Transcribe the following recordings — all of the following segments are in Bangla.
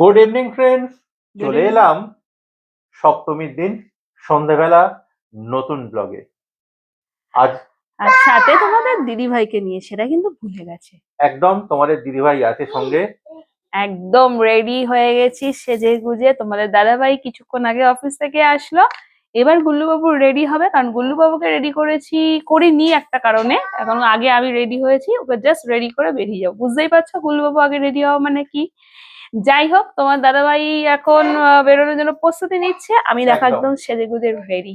গুড ইভিনিং ফ্রেন্ডস চলে এলাম সপ্তমীর দিন সন্ধ্যাবেলা নতুন ব্লগে আজ আর সাথে তোমাদের দিদি ভাইকে নিয়ে সেটা কিন্তু ভুলে গেছে। একদম তোমাদের দিদিভাই আছে সঙ্গে। একদম রেডি হয়ে গেছি সেজে গুজে। তোমাদের দাদা ভাই কিছুক্ষণ আগে অফিস থেকে আসলো। এবার গুল্লুবাবু রেডি হবে কারণ গুল্লুবাবুকে রেডি করেছি করিনি একটা কারণে। এখন আগে আমি রেডি হয়েছি ওকে জাস্ট রেডি করে বেরিয়ে যাব। বুঝতেই পারছ গুল্লুবাবু আগে রেডি হওয়া মানে কি? যাই হোক তোমার দাদাভাই এখন বেরোনোর জন্য প্রস্তুতি নিচ্ছে। আমি দেখো একদম। একদম সেজে গুজে রেডি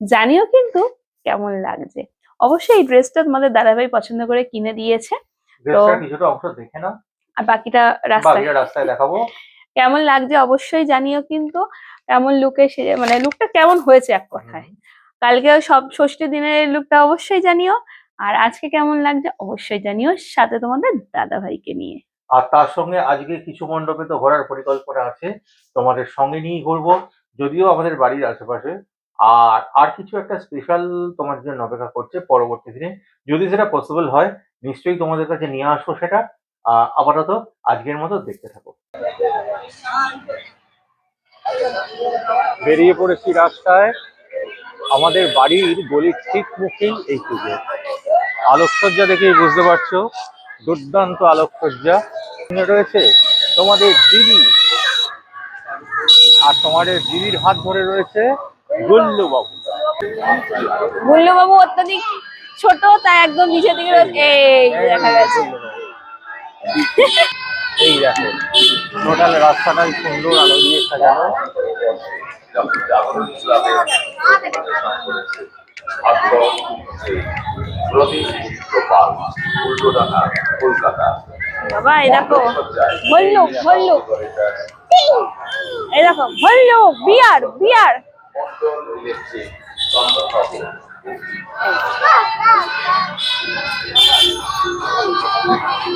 জানিও কিন্তু কেমন লাগছে। অবশ্যই এই ড্রেসটা তোমাদের দাদাভাই পছন্দ করে কিনে দিয়েছে। অংশ দেখে না আর বাকিটা রাস্তায়। রাস্তায় দেখাবো। কেমন লাগছে অবশ্যই জানিও কিন্তু কেমন লুকে সে মানে লুকটা কেমন হয়েছে এক কথায়। কালকে সব ষষ্ঠী দিনের লুকটা অবশ্যই জানিও। আর আজকে কেমন লাগছে অবশ্যই জানিও সাথে তোমাদের দাদা ভাইকে নিয়ে। আর তার সঙ্গে আজকে কিছু মণ্ডপে তো ঘোরার পরিকল্পনা আছে তোমাদের সঙ্গে নিয়েই ঘুরবো। যদিও আমাদের বাড়ির আশেপাশে। আর আর কিছু একটা স্পেশাল তোমার জন্য অপেক্ষা করছে পরবর্তী দিনে। যদি সেটা পসিবল হয়, নিশ্চয়ই তোমাদের কাছে নিয়ে আসব সেটা। আপাতত আজকের মতো দেখতে থাকো। বেরিয়ে পড়েছি রাস্তায়। আমাদের বাড়ির গলির ঠিক মুখেই এই পুজো। আলোকসজ্জা দেখেই বুঝতে পারছ। দুর্দান্ত আলোকসজ্জা। রয়েছে তোমাদের দিদি। আর তোমাদের দিদির হাত ধরে রয়েছে গুল্লু বাবু বাবু অত্যাধিক ছোট তাই একদম নিচে রয়েছে। এই দেখা গেছে। এই দেখো টোটাল রাস্তাটাই সুন্দর আলো দিয়ে সাজানো। বাবা এই দেখো ভল্লুক ভল্লুক এই দেখো ভল্লুক বিয়ার বিয়ার।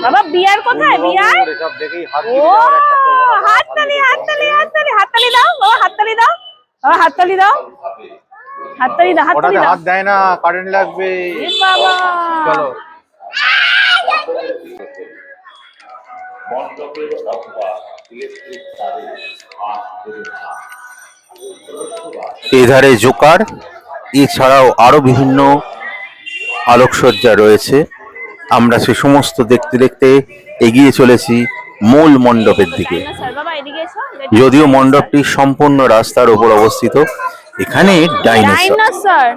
বাবা বিয়ার কোথায় বিয়ার? ও হাততালি হাততালি হাততালি হাততালি দাও বাবা হাততালি দাও বাবা হাততালি দাও। হাততালি দাও হাততালি দাও। হাত দেয় না কারেন্ট লাগবে। বাবা। চলো। মণ্ডপের অথবা ইলেকট্রিক তারে হাত দেবে না এধারে জোকার এছাড়াও আরও বিভিন্ন আলোকসজ্জা রয়েছে। আমরা সে সমস্ত দেখতে দেখতে এগিয়ে চলেছি মূল মণ্ডপের দিকে। যদিও মণ্ডপটি সম্পূর্ণ রাস্তার উপর অবস্থিত এখানে ডাইনোসর।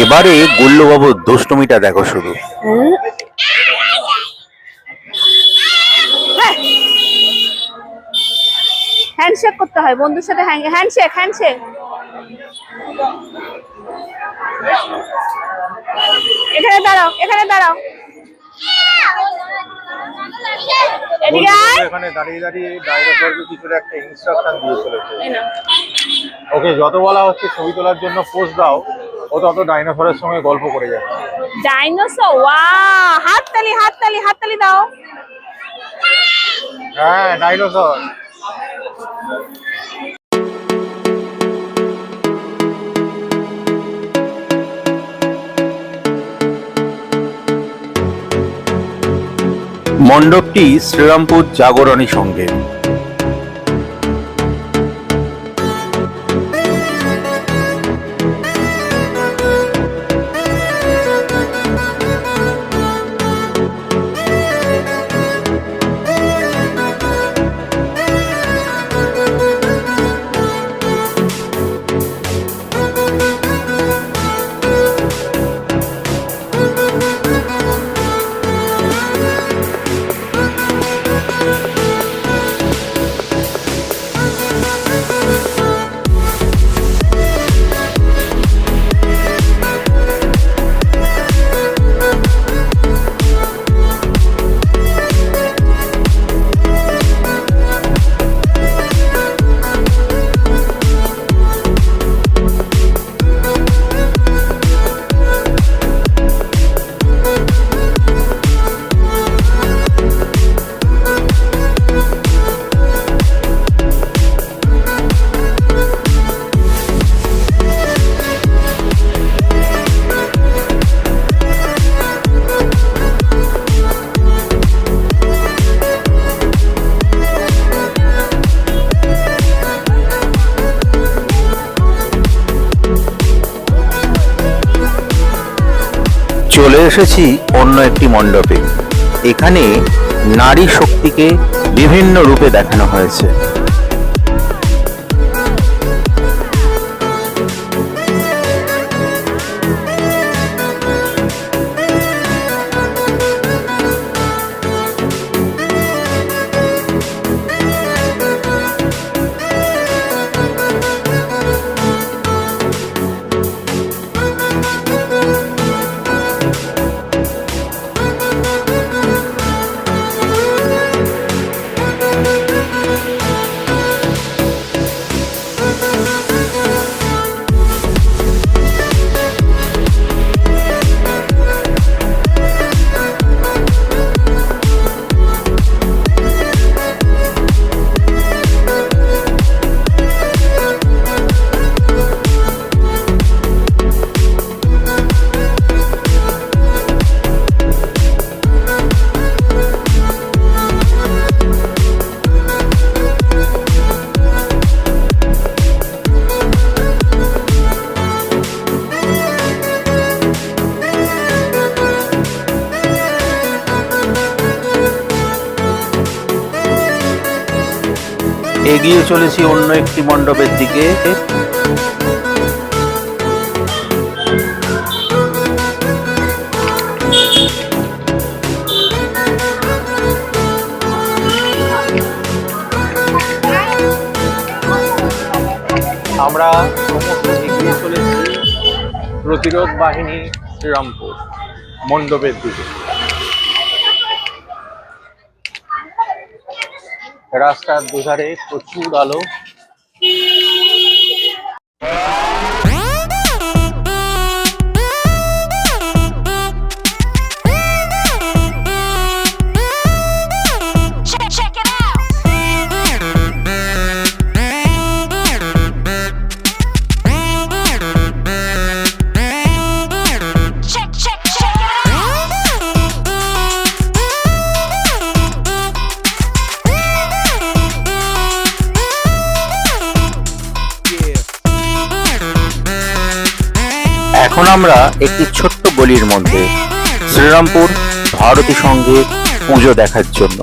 এবারে গুল্লবাবুর দুষ্টমিটা দেখো শুধু। হ্যান্ডশেক করতে হয় বন্ধুর সাথে হ্যান্ডশেক হ্যান্ডশেক এখানে দাঁড়াও এখানে দাঁড়াও। এখানে দাঁড়িয়ে দাঁড়িয়ে ডাইনোসরকে কিছুটা একটা ইনস্ট্রাকশন দিয়ে চলেছে। ওকে যত বলা হচ্ছে ছবি তোলার জন্য পোস্ট দাও। ও তত ডাইনোসরের সঙ্গে গল্প করে যাচ্ছে ডাইনোসর ওয়া হাততালি হাততালি হাততালি দাও। হ্যাঁ ডাইনোসর। মণ্ডপটি শ্রীরামপুর জাগরণী সঙ্গে। চলে এসেছি অন্য একটি মণ্ডপে। এখানে নারী শক্তিকে বিভিন্ন রূপে দেখানো হয়েছে। এগিয়ে চলেছি অন্য একটি মণ্ডপের দিকে। আমরা এগিয়ে চলেছি প্রতিরোধ বাহিনী শ্রীরামপুর মণ্ডপের দিকে। রাস্তার দুধারে প্রচুর আলো। আমরা একটি ছোট্ট গলির মধ্যে শ্রীরামপুর ভারতী সঙ্গে পুজো দেখার জন্য।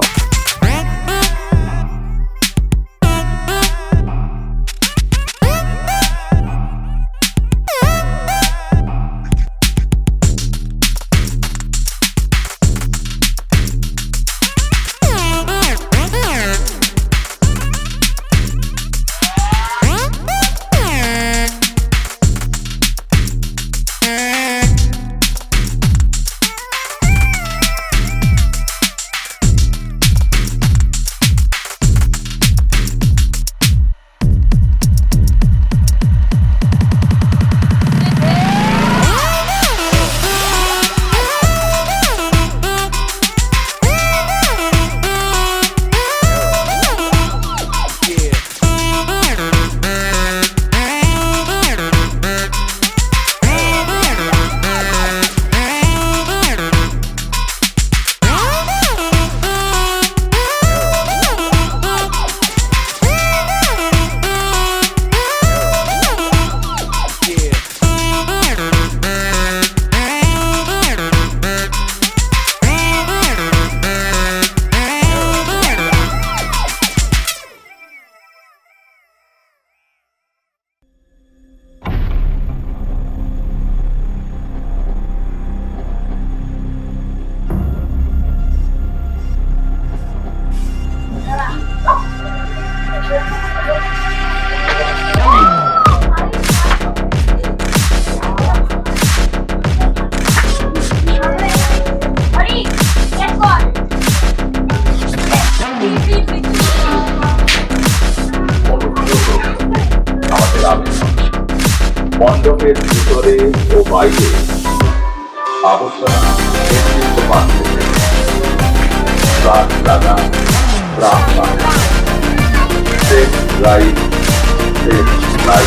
Sky, eh, Sky,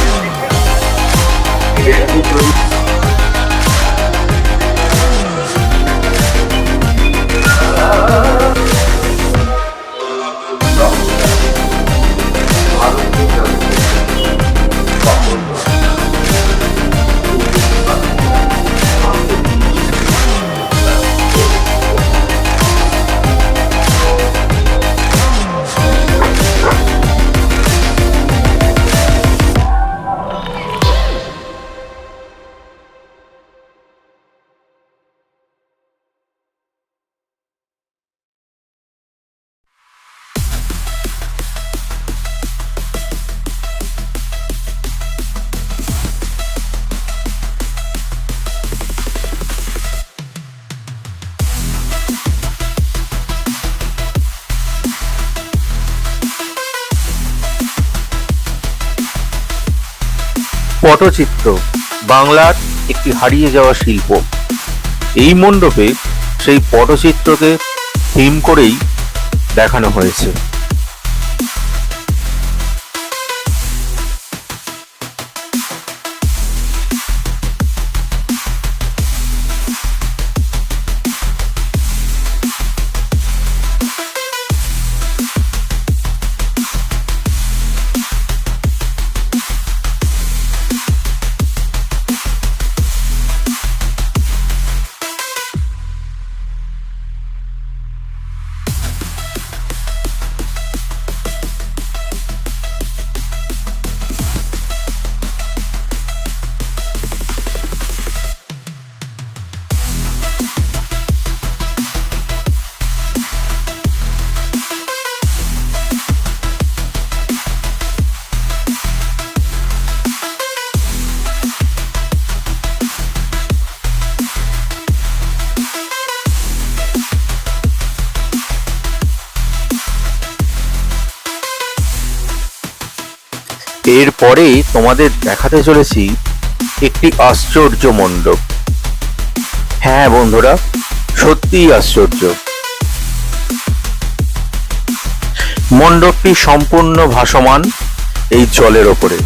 পটচিত্র বাংলার একটি হারিয়ে যাওয়া শিল্প। এই মণ্ডপে সেই পটচিত্রকে থিম করেই দেখানো হয়েছে। এরপরে তোমাদের দেখাতে চলেছি একটি আশ্চর্য মণ্ডপ। হ্যাঁ বন্ধুরা, সত্যিই আশ্চর্য। মণ্ডপটি সম্পূর্ণ ভাসমান এই জলের ওপরে।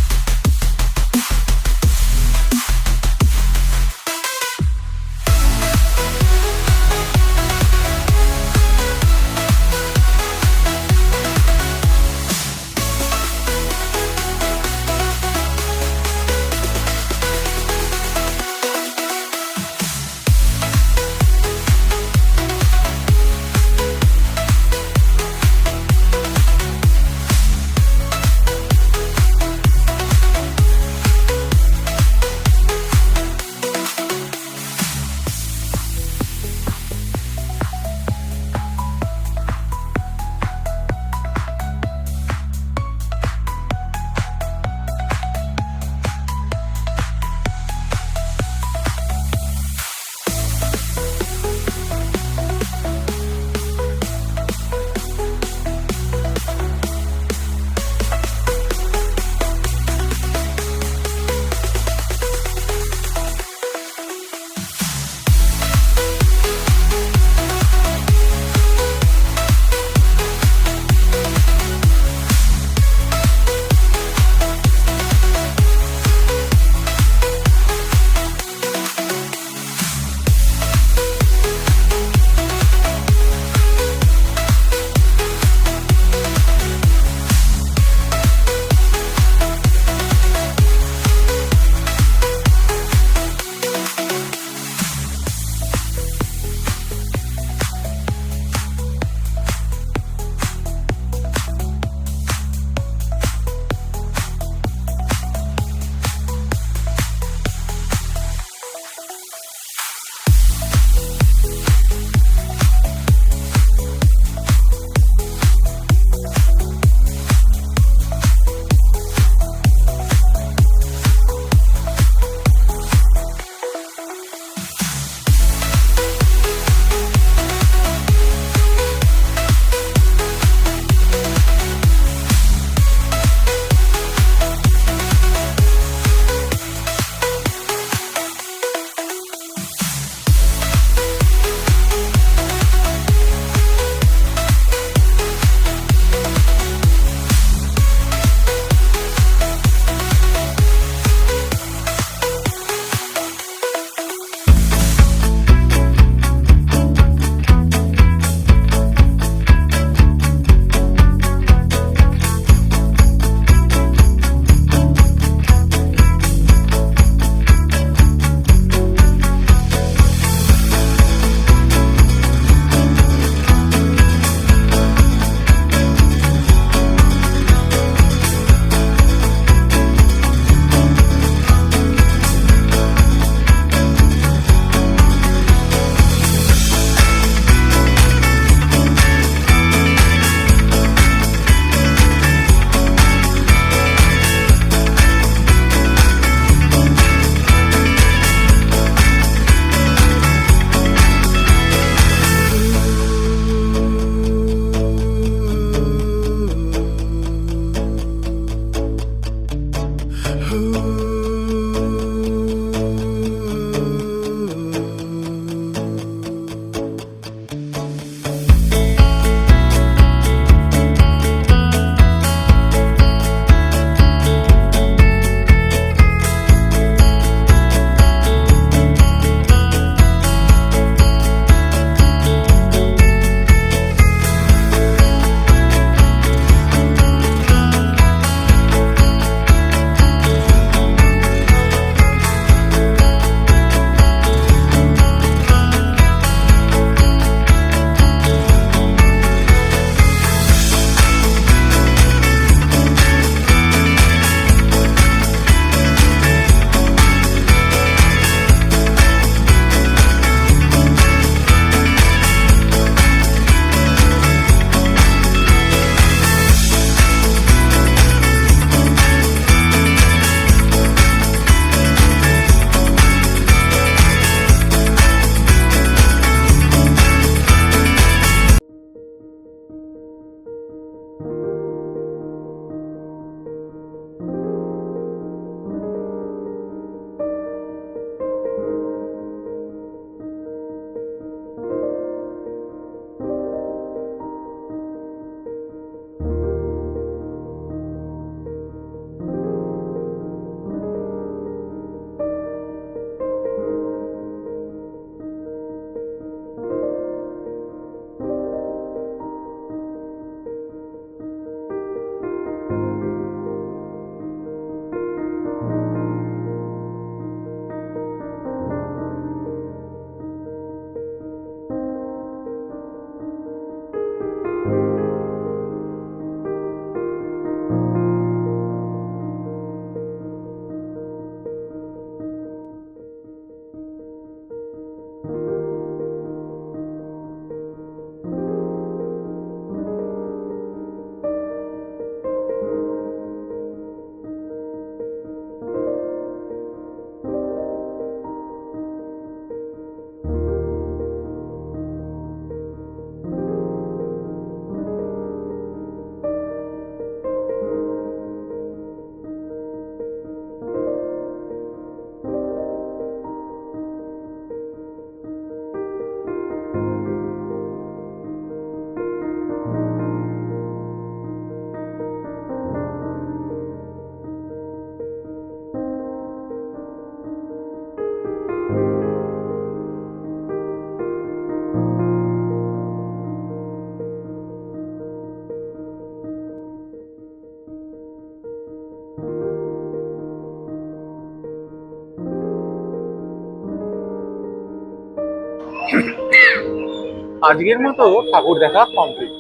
আজকের মতো ঠাকুর দেখা কমপ্লিট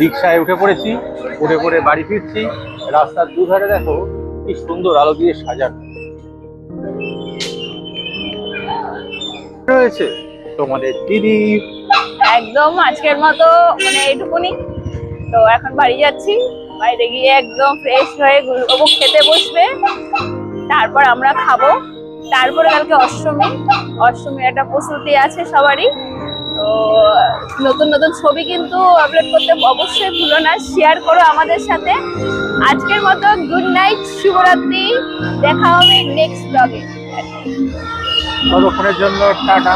রিক্সায় উঠে পড়েছি, উঠে পড়ে বাড়ি ফিরছি। রাস্তার দুধারে দেখো কি সুন্দর আলো দিয়ে সাজানো। রয়েছে তোমাদের দিদি। একদম আজকের মতো মানে এইটুকুনি। তো এখন বাড়ি যাচ্ছি, বাইরে গিয়ে একদম ফ্রেশ হয়ে গুলবাবু খেতে বসবে। তারপর আমরা খাব। তারপরে কালকে অষ্টমী। অষ্টমীর একটা প্রস্তুতি আছে সবারই। তো, নতুন নতুন ছবি কিন্তু আপলোড করতে অবশ্যই ভুলো না শেয়ার করো আমাদের সাথে। আজকের মতো গুড নাইট শুভরাত্রি, দেখা হবে নেক্সট ব্লগে ততক্ষণের জন্য টাটা।